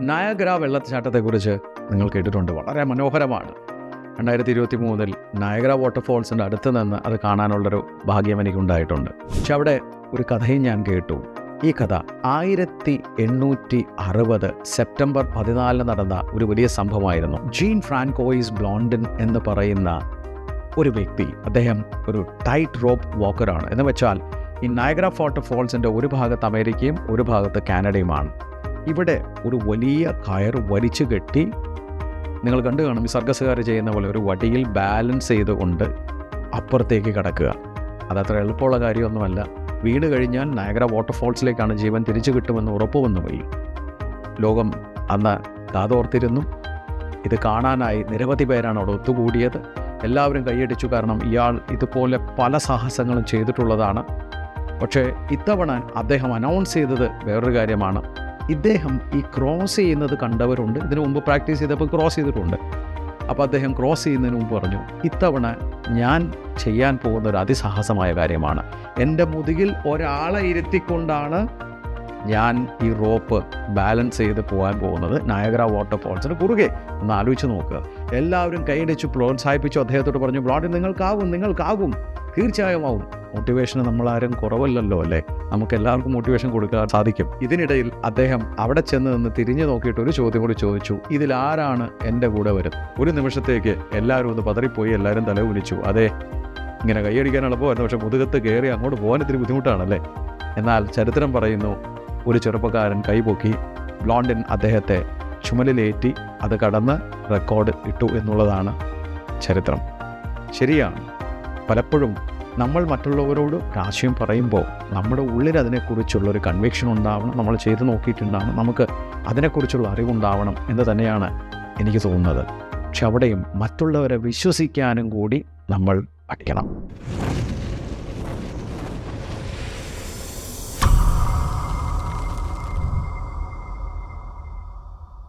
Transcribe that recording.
Niagara വെള്ളച്ചാട്ടത്തെക്കുറിച്ച് നിങ്ങൾ കേട്ടിട്ടുണ്ട്. വളരെ മനോഹരമാണ്. രണ്ടായിരത്തി ഇരുപത്തി മൂന്നിൽ നയഗ്ര വാട്ടർഫോൾസിന്റെ അടുത്ത് നിന്ന് അത് കാണാനുള്ളൊരു ഭാഗ്യം എനിക്കുണ്ടായിട്ടുണ്ട്. പക്ഷെ അവിടെ ഒരു കഥയും ഞാൻ കേട്ടു. ഈ കഥ ആയിരത്തി എണ്ണൂറ്റി അറുപത് സെപ്റ്റംബർ പതിനാലിന് നടന്ന ഒരു വലിയ സംഭവമായിരുന്നു. ജീൻ ഫ്രാൻകോയിസ് ബ്ലോണ്ടൻ എന്ന് പറയുന്ന ഒരു വ്യക്തി അദ്ദേഹം ഒരു ടൈറ്റ് റോപ്പ് വാക്കറാണ്. എന്ന് വെച്ചാൽ ഈ നയഗ്ര വാട്ടർഫോൾസിന്റെ ഒരു ഭാഗത്ത് അമേരിക്കയും ഒരു ഭാഗത്ത് കാനഡയുമാണ്. ഇവിടെ ഒരു വലിയ കയർ വലിച്ചു കെട്ടി നിങ്ങൾ കണ്ടു കാണും ഈ സർക്കസുകാർ ചെയ്യുന്ന പോലെ ഒരു വടിയിൽ ബാലൻസ് ചെയ്തുകൊണ്ട് അപ്പുറത്തേക്ക് കടക്കുക. അതത്ര എളുപ്പമുള്ള കാര്യമൊന്നുമല്ല. വീട് കഴിഞ്ഞാൽ നയഗ്ര വാട്ടർഫോൾസിലേക്കാണ് ജീവൻ തിരിച്ചു കിട്ടുമെന്ന് ഉറപ്പ് വന്നുപോയി ലോകം അന്ന് കാതോർത്തിരുന്നു. ഇത് കാണാനായി നിരവധി പേരാണ് അവിടെ ഒത്തുകൂടിയത്. എല്ലാവരും കൈയടിച്ചു കാരണം ഇയാൾ ഇതുപോലെ പല സാഹസങ്ങളും ചെയ്തിട്ടുള്ളതാണ്. പക്ഷേ ഇത്തവണ അദ്ദേഹം അനൗൺസ് ചെയ്തത് വേറൊരു കാര്യമാണ്. ഇദ്ദേഹം ഈ ക്രോസ് ചെയ്യുന്നത് കണ്ടവരുണ്ട്. ഇതിനു മുമ്പ് പ്രാക്ടീസ് ചെയ്തപ്പോൾ ക്രോസ് ചെയ്തിട്ടുണ്ട്. അപ്പോൾ അദ്ദേഹം ക്രോസ് ചെയ്യുന്നതിന് മുമ്പ് പറഞ്ഞു ഇത്തവണ ഞാൻ ചെയ്യാൻ പോകുന്ന ഒരു അതിസാഹസമായ കാര്യമാണ്. എന്റെ മുതുകിൽ ഒരാളെ ഇരുത്തിക്കൊണ്ടാണ് ഞാൻ ഈ റോപ്പ് ബാലൻസ് ചെയ്ത് പോകാൻ പോകുന്നത്. നയഗ്ര വാട്ടർഫോൾസിന് കുറുകെ. ഒന്ന് ആലോചിച്ച് നോക്കുക എല്ലാവരും കൈയടിച്ച് പ്രോത്സാഹിപ്പിച്ചു. അദ്ദേഹത്തോട് പറഞ്ഞു ബ്ലോഡിൽ നിങ്ങൾക്കാകും നിങ്ങൾക്കാകും തീർച്ചയായും ആവും. മോട്ടിവേഷന് നമ്മളാരും കുറവല്ലല്ലോ അല്ലേ? നമുക്ക് എല്ലാവർക്കും മോട്ടിവേഷൻ കൊടുക്കാൻ സാധിക്കും. ഇതിനിടയിൽ അദ്ദേഹം അവിടെ ചെന്ന് നിന്ന് തിരിഞ്ഞു നോക്കിയിട്ട് ഒരു ചോദ്യം കൂടി ചോദിച്ചു. ഇതിൽ ആരാണ് എന്റെ കൂടെ വരും ഒരു നിമിഷത്തേക്ക് എല്ലാവരും ഒന്ന് പതറിപ്പോയി എല്ലാവരും തല കുലിച്ചു അതെ ഇങ്ങനെ കൈയടിക്കാൻ എളുപ്പമായിരുന്നു പക്ഷെ മുതുകത്ത് കയറി അങ്ങോട്ട് പോകാൻ ഇത്തിരി ബുദ്ധിമുട്ടാണല്ലേ? എന്നാൽ ചരിത്രം പറയുന്നു ഒരു ചെറുപ്പക്കാരൻ കൈപൊക്കി ബ്ലോണ്ടിൻ അദ്ദേഹത്തെ ചുമലിലേറ്റി അത് കടന്ന് റെക്കോർഡ് ഇട്ടു എന്നുള്ളതാണ് ചരിത്രം. ശരിയാണ്. പലപ്പോഴും നമ്മൾ മറ്റുള്ളവരോട് ഒരാശയം പറയുമ്പോൾ നമ്മുടെ ഉള്ളിൽ അതിനെക്കുറിച്ചുള്ള ഒരു കൺവിക്ഷൻ ഉണ്ടാവണം നമ്മൾ ചെയ്തു നോക്കിയിട്ടുണ്ടാവണം നമുക്ക് അതിനെക്കുറിച്ചുള്ള അറിവുണ്ടാവണം എന്ന് തന്നെയാണ് എനിക്ക് തോന്നുന്നത്. പക്ഷെ അവിടെയും മറ്റുള്ളവരെ വിശ്വസിക്കാനും കൂടി നമ്മൾ പഠിക്കണം.